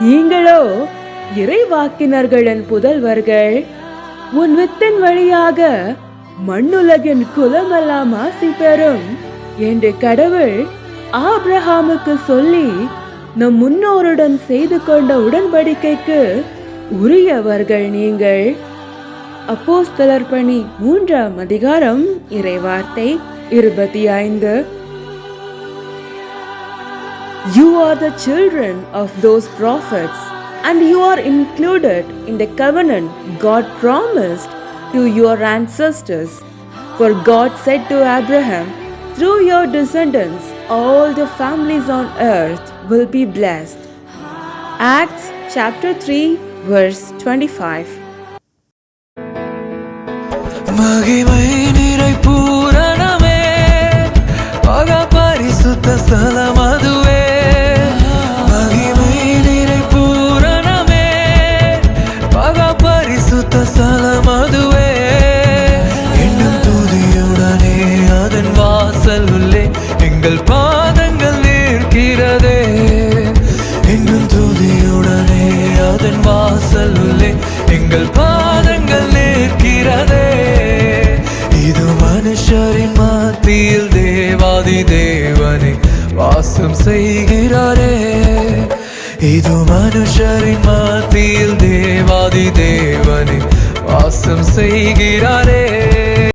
நீங்களோ இறைவாக்கினர்களின் புதல்வர்கள் உன் வித்தின் வழியாக மண்ணுலகின் குலமெல்லாம் ஆசி பெறும் என்று கடவுள் ஆப்ரஹாமுக்கு சொல்லி நம் முன்னோருடன் செய்து கொண்ட உடன்படிக்கைக்கு உரியவர்கள் நீங்கள். அப்போஸ்தலர் பணி மூன்றாம் அதிகாரம் இறைவார்த்தை இருபத்தி ஐந்து. You are the children of those prophets, and you are included in the covenant God promised to your ancestors. For God said to Abraham, Through your descendants, all the families on earth will be blessed. Acts chapter 3, verse 25. மகிமை எங்கள் பாதங்கள் நிற்கிறதே. இன்னும் துதியுடனே அதன் வாசல் உள்ளே எங்கள் பாதங்கள் நிற்கிறதே. இது மனுஷரின் மத்தியில் தேவாதி தேவனே வாசம் செய்கிறாரே. இது மனுஷரின் மத்தியில் தேவாதி தேவனே வாசம் செய்கிறாரே.